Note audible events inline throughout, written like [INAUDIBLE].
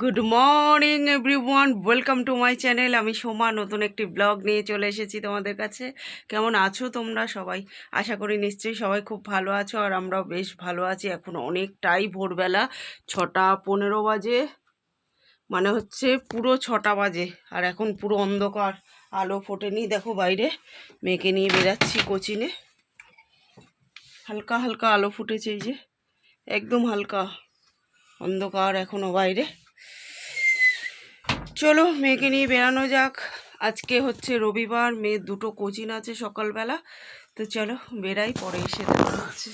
Good morning everyone welcome to my channel আমি সোমা, নতুন একটি ব্লগ নিয়ে চলে এসেছি তোমাদের কাছে। কেমন আছো তোমরা সবাই? আশা করি নিশ্চয়ই সবাই খুব ভালো আছো, আর আমরাও বেশ ভালো আছি। এখন অনেকটাই ভোরবেলা ছটা পনেরো বাজে মানে হচ্ছে পুরো ছটা বাজে, আর এখন পুরো অন্ধকার, আলো ফোটেনি। দেখো বাইরে, মেয়েকে নিয়ে বেরাচ্ছি কোচিনে। হালকা হালকা আলো ফুটেছে এই যে, একদম হালকা অন্ধকার এখনও বাইরে। চলো মেয়েকে নিয়ে বেরানো যাক। আজকে হচ্ছে রবিবার, মেয়ের দুটো কোচিং আছে সকালবেলা। তো চলো বেরাই পরে এসে দেখা হচ্ছে।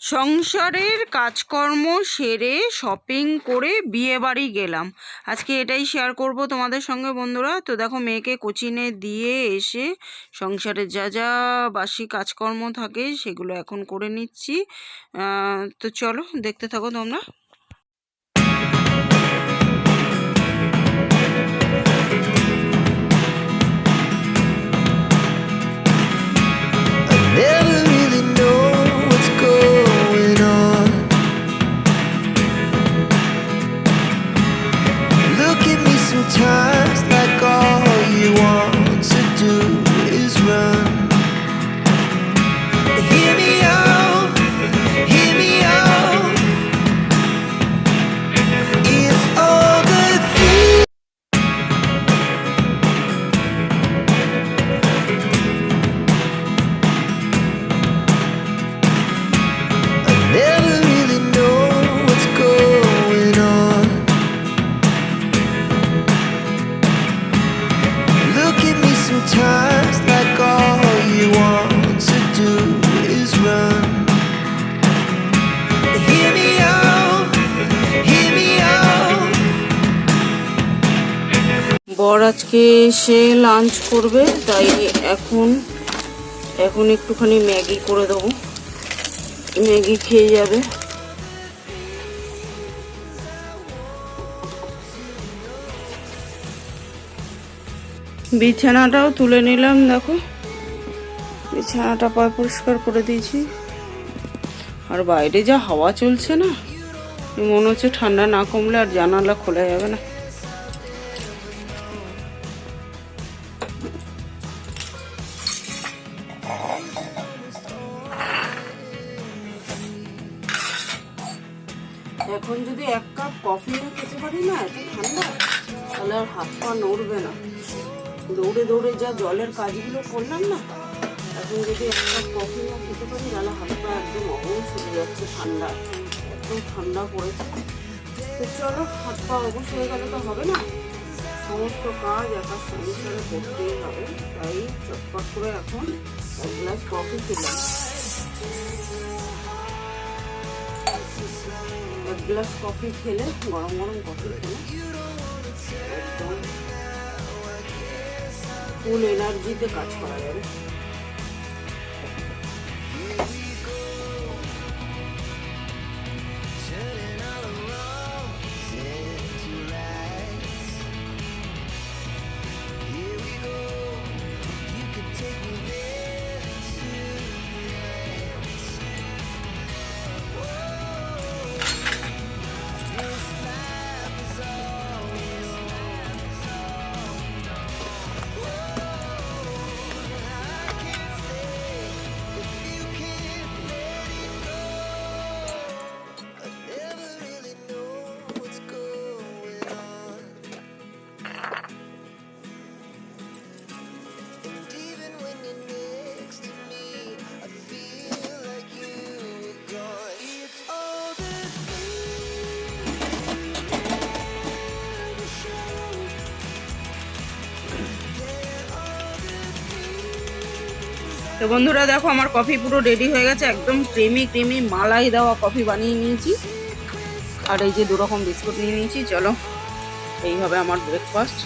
সংসারের কাজকর্ম সেরে শপিং করে বিয়ে বাড়ি গেলাম। আজকে এটাই শেয়ার করব তোমাদের সঙ্গে বন্ধুরা। তো দেখো মেয়েকে কোচিনে দিয়ে এসে সংসারের যা যা বাসি কাজকর্ম থাকে সেগুলো এখন করে নিচ্ছি। তো চলো দেখতে থাকো তোমরা। আজকে সে লাঞ্চ করবে, তাই এখন এখন একটুখানি ম্যাগি করে দেবো। ম্যাগি খেয়ে যাবে। বিছানাটাও তুলে নিলাম, দেখো। বিছানাটা পয় পরিষ্কার করে দিয়েছি। আর বাইরে যা হাওয়া চলছে না, মনে হচ্ছে ঠান্ডা না কমলে আর জানালা খোলা যাবে না। নড়বে না। দৌড়ে দৌড়ে যা জলের কাজগুলো করলাম না, এখন যদি এক কফি না খেতে পারি, তাহলে হাত পা একদম অবশ চলে যাচ্ছে ঠান্ডা। একদম ঠান্ডা পড়েছে। তো চলো হাত পা অবশ হয়ে গেলে তো হবে না। সমস্ত কাজ একা সংসারে করতেই হবে। তাই চটপট করে এখন এক গ্লাস কফি খেলাম এক গ্লাস কফি খেলে, গরম গরম কফি খেলে ফুল এনার্জিতে কাজ করা যাবে তো বন্ধুরা দেখো, আমার কফি পুরো রেডি হয়ে গেছে, একদম ক্রিমি ক্রিমি মালাই দেওয়া কফি বানিয়ে নিয়েছি। আর এই যে দু রকম বিস্কুট নিয়ে নিয়েছি, চলো এইভাবে আমার ব্রেকফাস্ট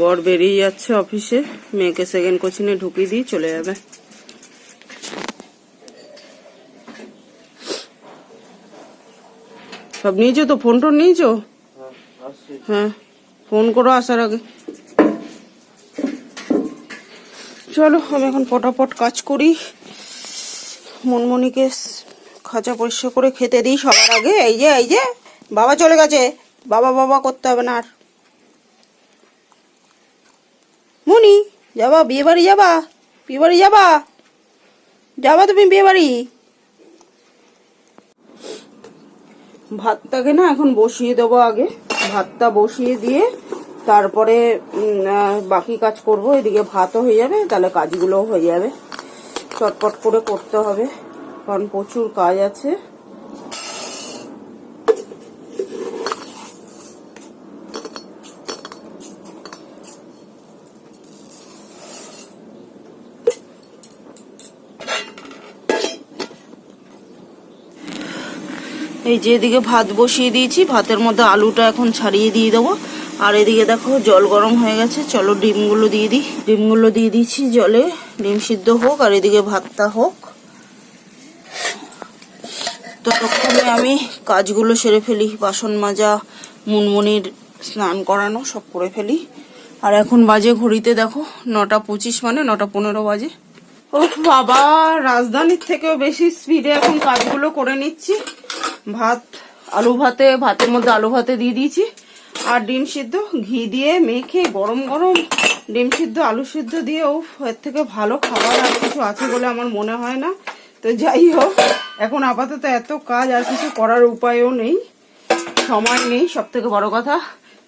বর বেরিয়ে যাচ্ছে অফিসে মেয়েকে সেকেন্ড কোচিনে ঢুকিয়ে দিয়ে চলে যাবে। সব নিয়েছো তো? ফোন টোন নিয়েছো? হ্যাঁ ফোন করো আসার আগে। চলো আমি এখন পটাপট কাজ করি। মনমনিকে খাঁচা পরিষ্কার করে খেতে দিই সবার আগে। এই যে এই যে বাবা চলে গেছে। বাবা বাবা করতে হবে না আর। মনি যাবা বিয়ে বাড়ি যাবা? বিয়ে বাড়ি যাবা? যাবা তুমি বিয়ে বাড়ি ভাতটাকে না এখন বসিয়ে দেবো আগে। ভাতটা বসিয়ে দিয়ে তারপরে বাকি কাজ করব। এদিকে ভাতও হয়ে যাবে, তাহলে কাজগুলোও হয়ে যাবে। চটপট করে করতে হবে, কারণ প্রচুর কাজ আছে। এই যে এদিকে ভাত বসিয়ে দিয়েছি, ভাতের মধ্যে আলুটা এখন ছাড়িয়ে দিয়ে দেবো। আর এদিকে দেখো, জল গরম হয়ে গেছে। চলো ডিমগুলো দিয়ে দিই। ডিমগুলো দিয়ে দিয়েছি জলে। ডিম সিদ্ধ হোক আর এদিকে ভাতটা হোক। ততক্ষণে আমি কাজগুলো সেরে ফেলি। বাসন মাজা, মুনমুনির স্নান করানো সব করে ফেলি। আর এখন বাজে ঘড়িতে দেখো, নটা পঁচিশ মানে নটা পনেরো বাজে। ও বাবা, রাজধানীর থেকেও বেশি স্পিডে এখন কাজগুলো করে নিচ্ছি। ভাত, আলু ভাতে, ভাতের মধ্যে আলু ভাতে দিয়ে দিয়েছি। আর ডিম সিদ্ধ, ঘি দিয়ে মেখে গরম গরম ডিম সিদ্ধ, আলু সিদ্ধ দিয়ে ও এর থেকে ভালো খাবার আর কিছু আছে বলে আমার মনে হয় না। তো যাই হোক, এখন আপাতত এত কাজ আর কিছু করার উপায়ও নেই, সময় নেই সব থেকে বড় কথা।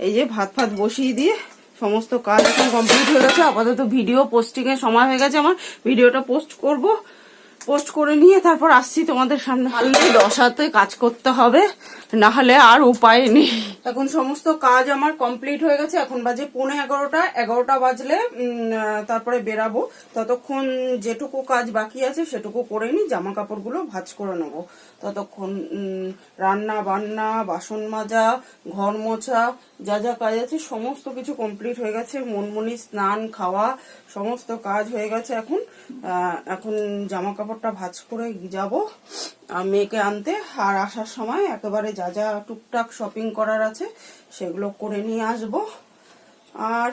এই যে ভাত ফাত বসিয়ে দিয়ে সমস্ত কাজ এখন কমপ্লিট হয়ে গেছে। আপাতত ভিডিও পোস্টিং এর সময় হয়ে গেছে আমার। ভিডিওটা পোস্ট করব। পোস্ট করে নিয়ে তারপর আসছি তোমাদের সামনে। পারলে দশাতে কাজ করতে হবে না হলে আর উপায় নেই। এখন সমস্ত কাজ আমার কমপ্লিট হয়ে গেছে, এখন বাজে পৌনে এগারোটা এগারোটা বাজলে তারপরে বেরাবো। ততক্ষণ যেটুকু কাজ বাকি আছে সেটুকু করে নিই জামা কাপড়গুলো ভাজ করে নেব। ততক্ষণ রান্না বান্না, বাসন মাজা, ঘর মোছা, যা যা কাজ আছে সমস্ত কিছু কমপ্লিট হয়ে গেছে। মনমনি, স্নান, খাওয়া, সমস্ত কাজ হয়ে গেছে এখন। এখন জামা কাপড়টা ভাজ করে যাব মেয়েকে আনতে। আর আসার সময় একেবারে যা যা টুকটাক শপিং করার আছে সেগুলো করে নিয়ে আসব। আর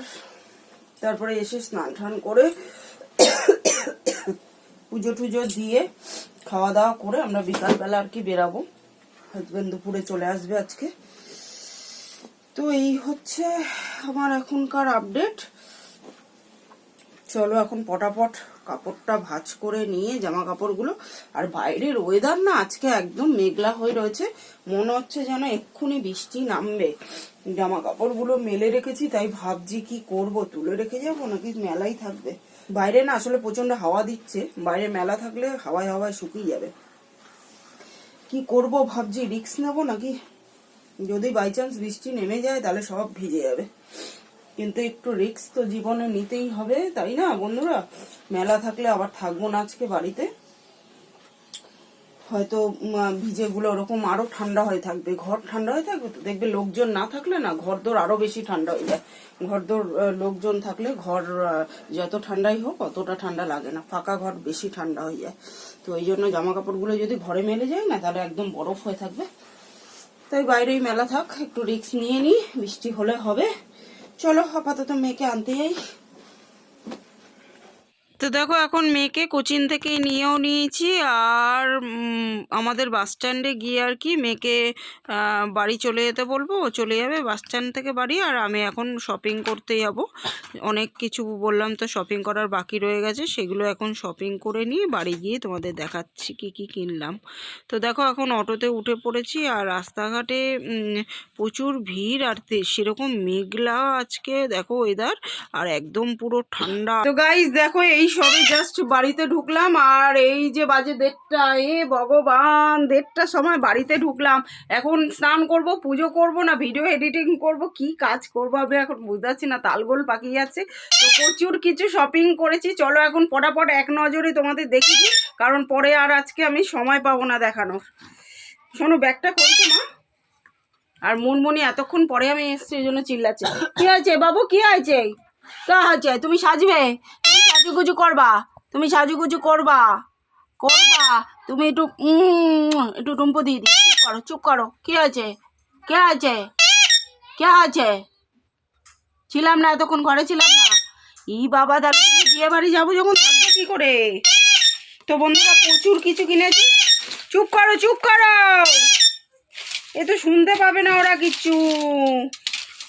তারপরে এসে স্নান টান করে [COUGHS] পুজো টুজো দিয়ে খাওয়া দাওয়া করে আমরা বিকালবেলা আর কি বেরাবো। হাজবেন্ড দুপুরে চলে আসবে আজকে। তো এই হচ্ছে আমার এখনকার আপডেট চলো এখন পটাপট কাপড়টা ভাঁজ করে নিয়ে জামা কাপড়গুলো আর বাইরের ওয়েদার না আজকে একদম মেঘলা হয়ে রয়েছে। মনে হচ্ছে যেন এক্ষুনি বৃষ্টি নামবে। জামা কাপড়গুলো মেলে রেখেছি, তাই ভাবছি কি করব, তুলে রেখে যাব নাকি মেলাই থাকবে? বাইরে না আসলে প্রচণ্ড হাওয়া দিচ্ছে, বাইরে মেলা থাকলে হাওয়ায় হাওয়ায় শুকিয়ে যাবে। কি করব ভাবছি রিক্স নেব নাকি? যদি বাই চান্স বৃষ্টি নেমে যায় তাহলে সব ভিজে যাবে। কিন্তু একটু রিক্স তো জীবনে নিতেই হবে, তাই না বন্ধুরা? মেলা থাকলে আবার থাকব না আজকে বাড়িতে। হয়তো উম, ভিজে গুলো ওরকম আরও ঠান্ডা হয়ে থাকবে। ঘর ঠান্ডা হয়ে থাকবে তো? দেখবে লোকজন না থাকলে না ঘর দোর আরও বেশি ঠান্ডা হয়ে যায়। ঘর দোর লোকজন থাকলে ঘর যত ঠান্ডাই হোক অতটা ঠান্ডা লাগে না। ফাঁকা ঘর বেশি ঠান্ডা হয়ে যায়। তো ওই জন্য জামা কাপড়গুলো যদি ঘরে মেলে যায় না তাহলে একদম বরফ হয়ে থাকবে। তাই বাইরেই মেলা থাক একটু রিক্স নিয়ে নি বৃষ্টি হলে হবে। চলো আপাতত মেয়েকে আনতে যাই। তো দেখো, এখন মেয়েকে কোচিন থেকে নিয়েও নিয়েছি আর আমাদের বাস স্ট্যান্ডে গিয়ে আর কি মেয়েকে বাড়ি চলে যেতে বলব। ও চলে যাবে বাস স্ট্যান্ড থেকে বাড়ি আর আমি এখন শপিং করতে যাব। অনেক কিছু বললাম তো শপিং করার বাকি রয়ে গেছে, সেগুলো এখন শপিং করে নিয়ে বাড়ি গিয়ে তোমাদের দেখাচ্ছি কি কি কিনলাম। তো দেখো, এখন অটোতে উঠে পড়েছি আর রাস্তাঘাটে প্রচুর ভিড় আর সেরকম মেঘলা আজকে, দেখো ওয়েদার আর একদম পুরো ঠান্ডা। তো গাইস দেখো, এই সবে জাস্ট বাড়িতে ঢুকলাম আর এই যে বাজে দেড়টা, এ ভগবান, দেড়টার সময় বাড়িতে ঢুকলাম। এখন স্নান করব, পুজো করব না ভিডিও এডিটিং করব, কি কাজ করব আমি এখন বুঝতে পারছি না, তালগোল পাকিয়ে যাচ্ছে। তো প্রচুর কিছু শপিং করেছি, চলো এখন পটাপট এক নজরে তোমাদের দেখি কারণ পরে আর আজকে আমি সময় পাবো না দেখানোর। শোনো, ব্যাগটা করতো না আর মুনমুনি এতক্ষণ পরে আমি এসছি, এই জন্য চিল্লাচ্ছে। কি হয়েছে বাবু, কি হয়েছে? কে হয়েছে? তুমি সাজবে? সাজুগুজু করবা? তুমি সাজুগুজু করবা? করবা? তুমি একটু একটু টুম্পো দিয়ে দিই চুপ করো চুপ করো। কি আছে কে আছে কে আছে ছিলাম না, এতক্ষণ ঘরে ছিলাম না। ই বাবা, তাহলে তুমি বিয়ে বাড়ি যাব যখন, থাকবে কি করে? তো বন্ধুরা, প্রচুর কিছু কিনেছি। চুপ করো চুপ করো। এ তো শুনতে পাবে না ওরা কিচ্ছু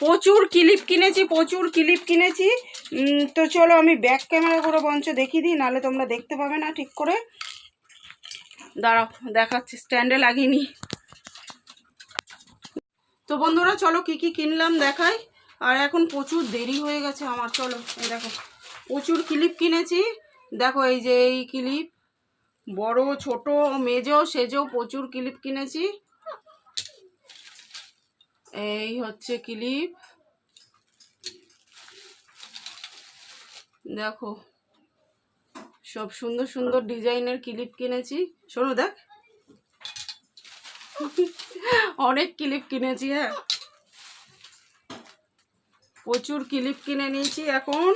প্রচুর ক্লিপ কিনেছি, প্রচুর ক্লিপ কিনেছি। তো চলো আমি ব্যাক ক্যামেরা করে বঞ্চ দেখিয়ে দিই, নাহলে তোমরা দেখতে পাবে না ঠিক করে। দাঁড়াও, দেখাচ্ছি স্ট্যান্ডে লাগিনি তো বন্ধুরা, চলো কি কি কিনলাম দেখাই। আর এখন প্রচুর দেরি হয়ে গেছে আমার, চলো দেখো, প্রচুর ক্লিপ কিনেছি। দেখো, এই যে এই ক্লিপ বড়, ছোট, মেজো, সেজো, প্রচুর ক্লিপ কিনেছি। এই হচ্ছে ক্লিপ দেখো, সব সুন্দর সুন্দর ডিজাইনের ক্লিপ কিনেছি। শোনো দেখ। অনেক ক্লিপ কিনেছি হ্যাঁ। প্রচুর ক্লিপ কিনে নিয়েছি, এখন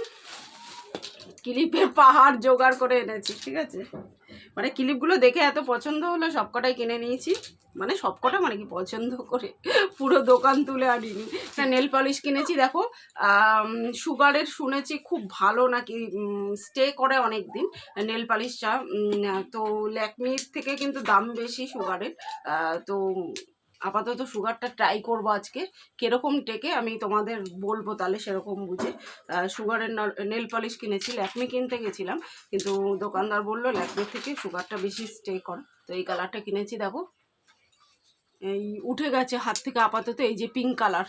ক্লিপের পাহাড় জোগাড় করে এনেছি, ঠিক আছে? মানে ক্লিপগুলো দেখে এত পছন্দ হলো, সবকটাই কিনে নিয়েছি। মানে সবকটা মানে কি পছন্দ করে? পুরো দোকান তুলে আনিনি। একটা নেল পলিশ কিনেছি, দেখো সুগারের শুনেছি খুব ভালো নাকি স্টে করে অনেক দিন নেল পলিশটা। তো ল্যাকমির থেকে কিন্তু দাম বেশি সুগারের। তো আপাতত সুগারটা ট্রাই করব আজকে। কীরকম টেকে আমি তোমাদের বলব তাহলে সেরকম বুঝে। সুগারের নেল পলিশ কিনেছি, ল্যাকমি কিনতে গেছিলাম, কিন্তু দোকানদার বলল ল্যাকমির থেকে সুগারটা বেশি স্টে করে। তো এই কালারটা কিনেছি দেখো। এই উঠে গেছে হাত থেকে আপাতত, এই যে পিঙ্ক কালার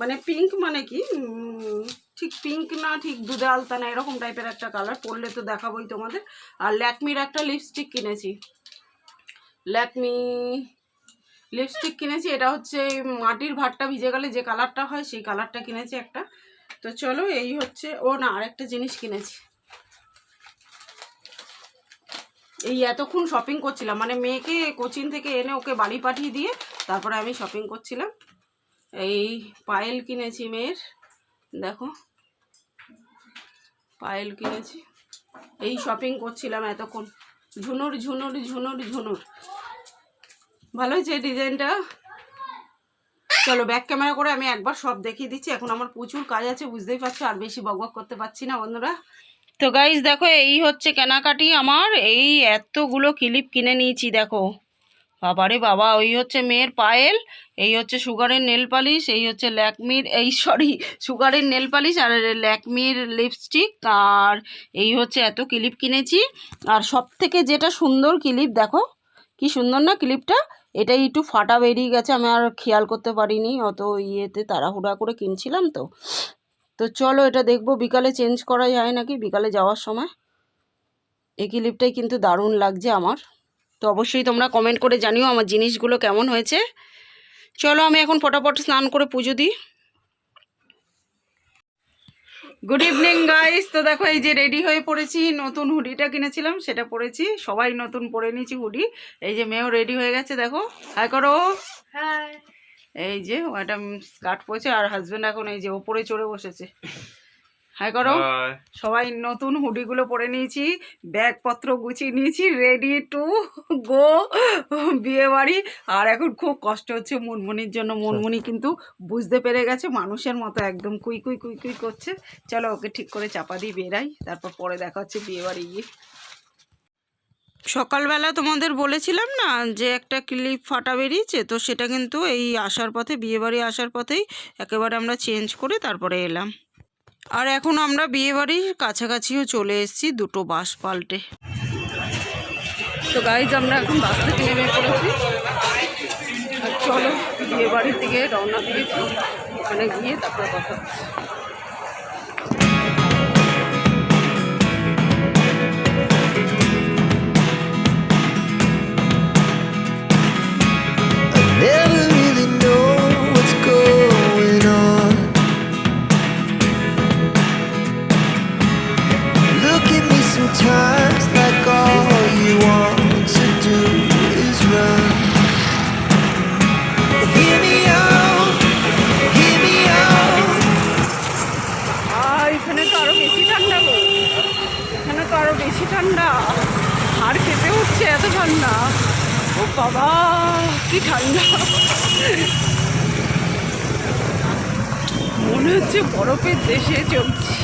মানে পিঙ্ক মানে কি? ঠিক পিঙ্ক না ঠিক দুধে আলতা না, এরকম টাইপের একটা কালার পরলে তো দেখাবোই তোমাদের। আর ল্যাকমির একটা লিপস্টিক কিনেছি। ল্যাকমি লিপস্টিক কিনেছি, এটা হচ্ছে মাটির ভাতটা ভিজে গেলে যে কালারটা হয় সেই কালারটা কিনেছি একটা। তো চলো, এই হচ্ছে, ও না, আরেকটা জিনিস কিনেছি। এই এতক্ষণ শপিং করছিলাম মানে মেয়েকে কোচিং থেকে এনে ওকে বাড়ি পাঠিয়ে দিয়ে তারপরে আমি শপিং করছিলাম। এই পায়েল কিনেছি মেয়ের, দেখো। পায়েল কিনেছি। এই শপিং করছিলাম এতক্ষণ। ঝুনুর ঝুনুর ঝুনুর ঝুনুর। ভালো হয়েছে ডিজাইনটা। চলো ব্যাক ক্যামেরা করে আমি একবার সব দেখিয়ে দিচ্ছি। এখন আমার প্রচুর কাজ আছে, বুঝতেই পারছ, আর বেশি বকবক করতে পারছি না বন্ধুরা। তো গাইজ দেখো, এই হচ্ছে কেনাকাটি আমার। এই এতগুলো ক্লিপ কিনে নিয়েছি, দেখো। বাবারে বাবা, ওই হচ্ছে মেয়ের পায়েল, এই হচ্ছে সুগারের নেল পালিশ এই হচ্ছে ল্যাকমির, এই সরি সুগারের নেল পালিশ আর ল্যাকমির লিপস্টিক আর এই হচ্ছে এত ক্লিপ কিনেছি। আর সব থেকে যেটা সুন্দর ক্লিপ দেখো কি সুন্দর না ক্লিপটা? এটা একটু ফাটা বেরিয়ে গেছে, আমি আর খেয়াল করতে পারিনি, অত ইয়েতে তাড়াহুড়া করে কিনছিলাম তো। তো চলো এটা দেখব, বিকালে চেঞ্জ করা যায় নাকি? বিকালে যাওয়ার সময়। এই ক্লিপটাই কিন্তু দারুণ লাগছে আমার। তো অবশ্যই তোমরা কমেন্ট করে জানিও আমার জিনিসগুলো কেমন হয়েছে। চলো আমি এখন ফটাফট স্নান করে পুজো দিই। গুড ইভিনিং গাইস তো দেখো এই যে রেডি হয়ে পড়েছি নতুন হুডিটা কিনেছিলাম সেটা পরেছি সবাই নতুন পরে নিয়েছি হুডি। এই যে মেয়েও রেডি হয়ে গেছে দেখো। হাই করো এই যে ও একটা স্কার্ট পরেছে আর হাজব্যান্ড এখন এই যে ওপরে চড়ে বসেছে। হাই করো। সবাই নতুন হুডিগুলো পরে নিয়েছি ব্যাগপত্র গুছিয়ে নিয়েছি রেডি টু গো বিয়ে বাড়ি। আর এখন খুব কষ্ট হচ্ছে মুনমুনির জন্য। মুনমুনি কিন্তু বুঝতে পেরে গেছে মানুষের মতো একদম কুই কুই কুই কুই করছে। চলো ওকে ঠিক করে চাপা দিয়ে বেরাই তারপর পরে দেখা হচ্ছে বিয়ে বাড়ি গিয়ে। সকালবেলা তোমাদের বলেছিলাম না যে একটা ক্লিপ ফাটা বেরিয়েছে তো সেটা কিন্তু এই আসার পথে বিয়েবাড়ি আসার পথেই একেবারে আমরা চেঞ্জ করে তারপরে এলাম। আর এখন আমরা বিয়েবাড়ির কাছাকাছিও চলে এসেছি দুটো বাস পাল্টে। তো গাইজ আমরা এখন বাস থেকে নেমে পড়েছি। আর চলো বিয়েবাড়ির দিকে রওনা দিয়েছি। ওখানে গিয়ে তারপরে কথা হচ্ছে বরফের দেশে চলছি।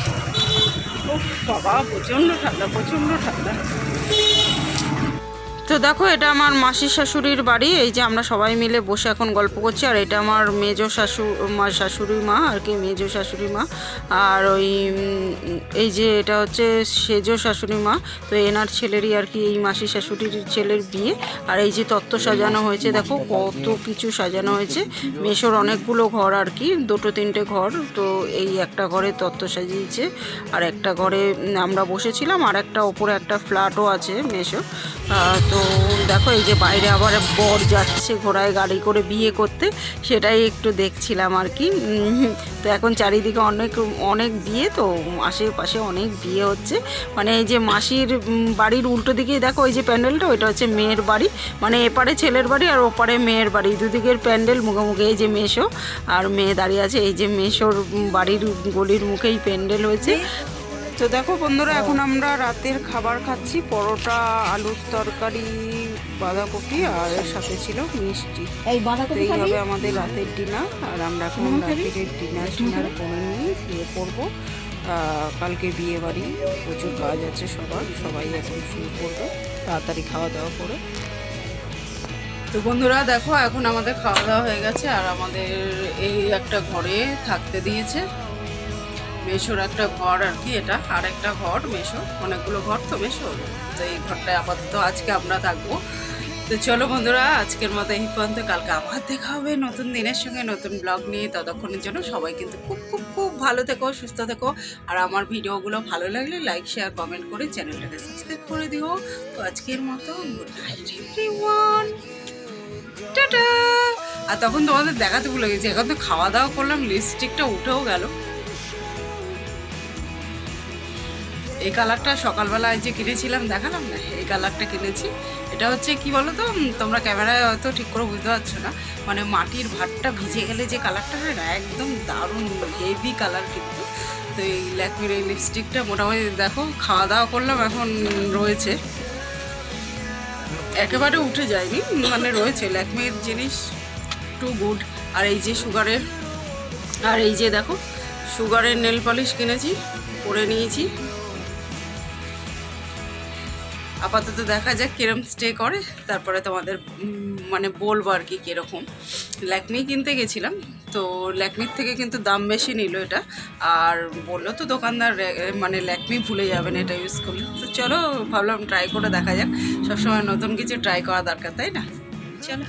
ও বাবা প্রচণ্ড ঠান্ডা প্রচণ্ড ঠান্ডা। তো দেখো, এটা আমার মাসির শাশুড়ির বাড়ি। এই যে আমরা সবাই মিলে বসে এখন গল্প করছি, আর এটা আমার মেজো শাশু, মা, শাশুড়ি মা, আর কি মেজো শাশুড়ি মা। আর ওই এই যে এটা হচ্ছে সেজো শাশুড়ি মা, তো এনার ছেলেরই আর কি এই মাসির শাশুড়ির ছেলের বিয়ে। আর এই যে তত্ত্ব সাজানো হয়েছে, দেখো কত কিছু সাজানো হয়েছে। মেশোর অনেকগুলো ঘর আর কি, দুটো তিনটে ঘর, তো এই একটা ঘরে তত্ত্ব সাজিয়েছে, আর একটা ঘরে আমরা বসেছিলাম, আর একটা ওপরে একটা ফ্ল্যাটও আছে মেশো তো দেখো, এই যে বাইরে আবার বর যাচ্ছে ঘোড়ায় গাড়ি করে বিয়ে করতে, সেটাই একটু দেখছিলাম আর কি। তো এখন চারিদিকে অনেক অনেক বিয়ে, তো আশেপাশে অনেক বিয়ে হচ্ছে। মানে এই যে মাসির বাড়ির উল্টো দিকেই দেখো ওই যে প্যান্ডেলটা, ওইটা হচ্ছে মেয়ের বাড়ি। মানে এপারে ছেলের বাড়ি আর ওপারে মেয়ের বাড়ি। দুদিকের প্যান্ডেল মুখোমুখি, এই যে মেশো। আর মেয়ে দাঁড়িয়ে আছে, এই যে মেশোর বাড়ির গলির মুখেই প্যান্ডেল হয়েছে। তো দেখো বন্ধুরা এখন আমরা রাতের খাবার খাচ্ছি। পরোটা আলুর তরকারি বাঁধাকপি আর এর সাথে ছিল মিষ্টি। এই বাঁধাকপি হবে আমাদের রাতের ডিনার আর আমরা এখন রাতের ডিনার ডিনার করে নিয়ে শুয়ে পড়ব। আহ, কালকে বিয়ে বাড়ি প্রচুর কাজ আছে সবার সবাই এখন শুয়ে পড়বে তাড়াতাড়ি খাওয়া দাওয়া করে। তো বন্ধুরা দেখো এখন আমাদের খাওয়া দাওয়া হয়ে গেছে আর আমাদের এই একটা ঘরে থাকতে দিয়েছে। মেশোর একটা ঘর আর কি এটা। আর একটা ঘর মেশো। অনেকগুলো ঘর তো মেশোর তো এই ঘরটায় আপাতত আজকে আমরা থাকব। তো চলো বন্ধুরা, আজকের মতো এই পর্যন্ত। কালকে আবার দেখা হবে নতুন দিনের সঙ্গে নতুন ব্লগ নিয়ে। ততক্ষণের জন্য সবাই কিন্তু খুব খুব খুব ভালো থেকো, সুস্থ থেকো। আর আমার ভিডিওগুলো ভালো লাগলে লাইক শেয়ার কমেন্ট করে চ্যানেলটাকে সাবস্ক্রাইব করে দিও। তো আজকের মতো গুড নাইট আর তখন তোমাদের দেখাতে ভুলে গেছি। এখন তো খাওয়া দাওয়া করলাম লিপস্টিকটা উঠেও গেল। এই কালারটা সকালবেলায় যে কিনেছিলাম, দেখালাম না? এই কালারটা কিনেছি। এটা হচ্ছে কি বলো তো তোমরা ক্যামেরায় হয়তো ঠিক করে বুঝতে পারছ না। মানে মাটির ভাতটা ভিজে গেলে যে কালারটা হয় না, একদম দারুণ হেভি কালার কিন্তু। তো এই ল্যাকমির এই লিপস্টিকটা মোটামুটি দেখো, খাওয়া দাওয়া করলাম, এখন রয়েছে। একেবারে উঠে যায়নি মানে রয়েছে। ল্যাকমির জিনিস টু গুড আর এই যে সুগারের আর এই যে দেখো সুগারের নেল পলিশ কিনেছি পরে নিয়েছি। আপাতত দেখা যাক কিরম স্টে করে। তারপরে তোমাদের মানে বলব আর কি কীরকম। ল্যাকমি কিনতে গেছিলাম, তো ল্যাকমির থেকে কিন্তু দাম বেশি নিল এটা। আর বলল তো দোকানদার মানে ল্যাকমি ভুলে যাবেন এটা ইউজ করলে। তো চলো ভাবলাম ট্রাই করে দেখা যাক। সবসময় নতুন কিছু ট্রাই করা দরকার, তাই না? চলো।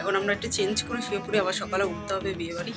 এখন আমরা একটু চেঞ্জ করে শুয়ে পড়ি, আবার সকালে উঠতে হবে বিয়ে বাড়ি